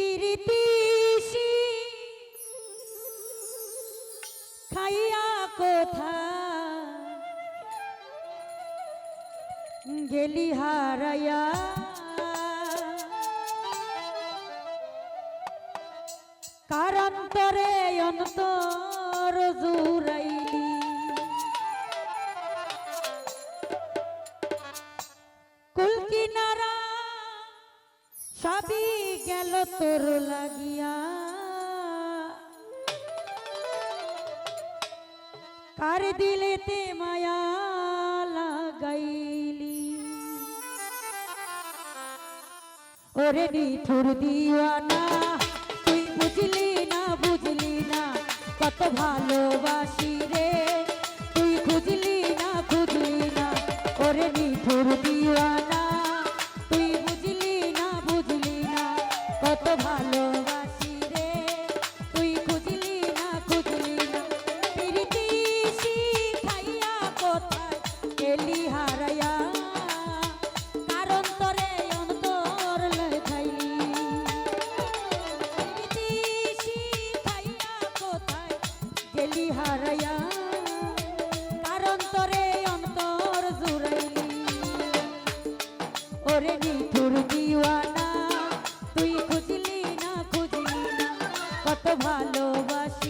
তিরিতিসি খাইয়া কোথা গেলি হারায়া? কারণ অন্তর জুরাইলি তোর লাগিয়া। কার দিলেতে মায়া লাগাইলি? ওরে নিথুর দিওয়ানা, তুই বুঝলি না বুঝলি না, কত ভালোবাসি রে। ওরে তুই খুঁজলি না খুঁজলি না। কত ভালোবাসি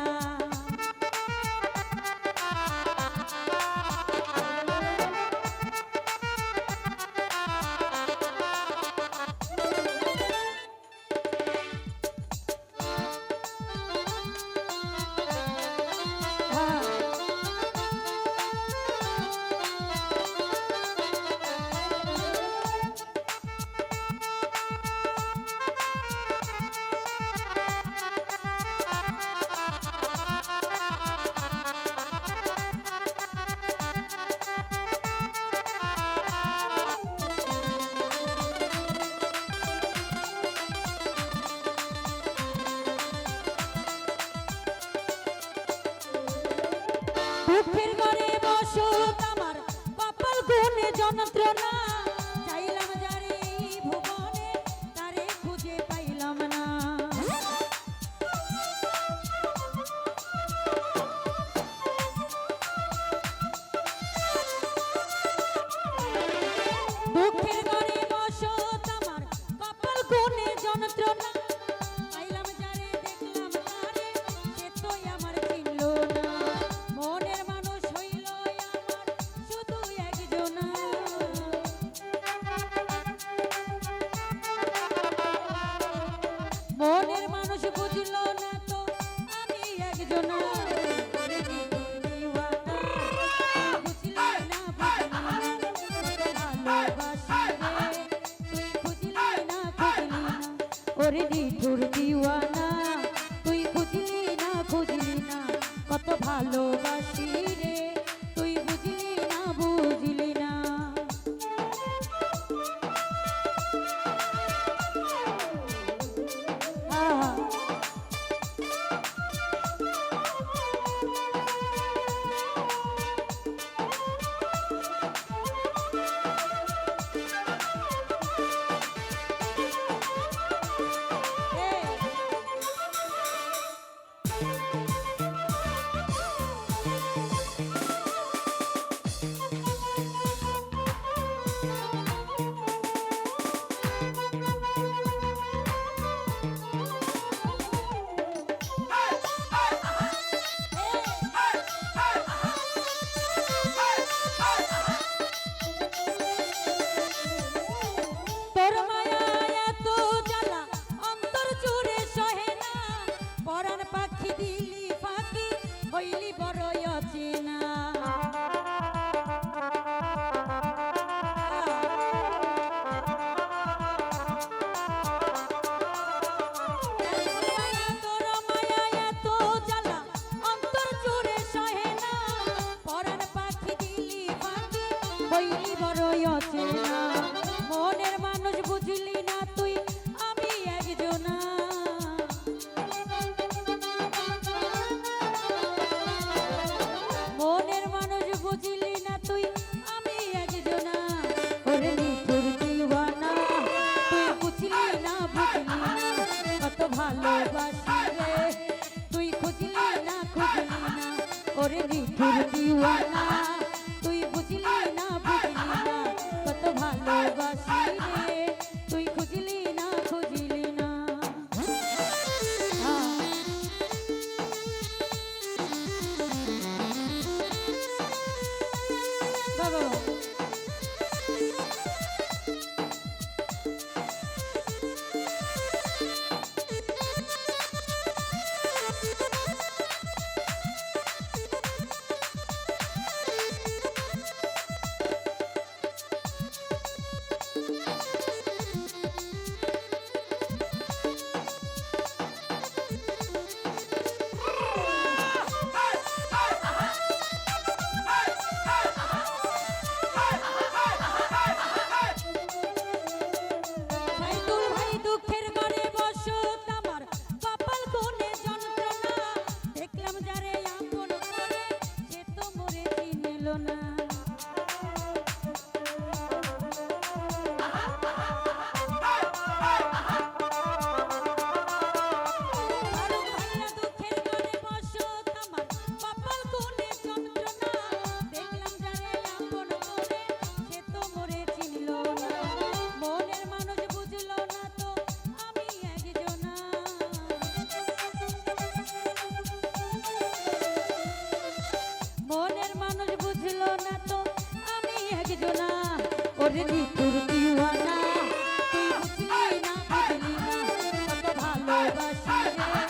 প্রাণ করে দিল Oily. মধুর দিওয়ালা তুই বুঝলি না বুঝলি না, কত ভালোবাসি রে, তুই খুঁজলি না খুঁজলি না। বাবা।